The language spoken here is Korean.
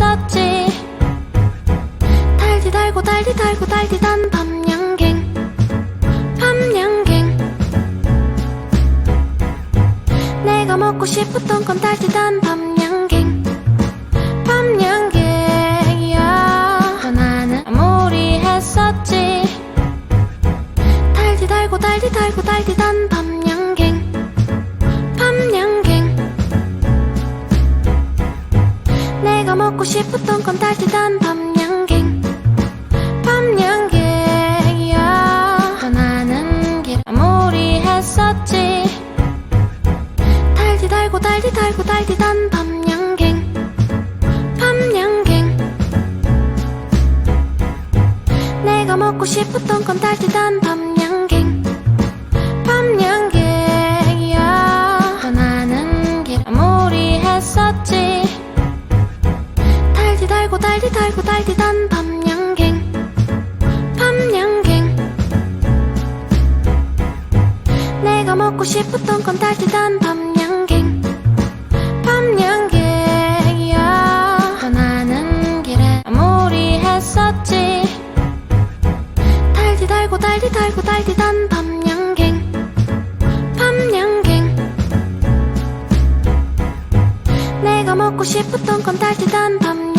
했었지. 달디 달고 달디 달고 달디던 밤양갱. 밤양갱. 내가 먹고 싶었던 건 달디던 밤양갱. 밤양갱이야. 나는 아무리 했었지. 달디 달고 달디 달고 달디던 밤양갱 먹고 싶었던 건 달디던 밤양갱. 밤양갱이야. 나는 길 아무리 했었지. 달디 달고 달디 달고 달디던 밤양갱. 밤양갱. 내가 먹고 싶었던 건 달디던 밤양갱. 밤양갱이야. 나는 길 아무리 했었지 달디 달고 달디 달고 달디던 밤양갱. 밤양갱. 내가 먹고 싶었던 건 달디던 밤양갱. 밤양갱이야. 나는 길에 아무리 했었지. 달디 달고 달디 달고 달디던 밤양갱. 밤양갱. 내가 먹고 싶었던 건 달디던 밤양갱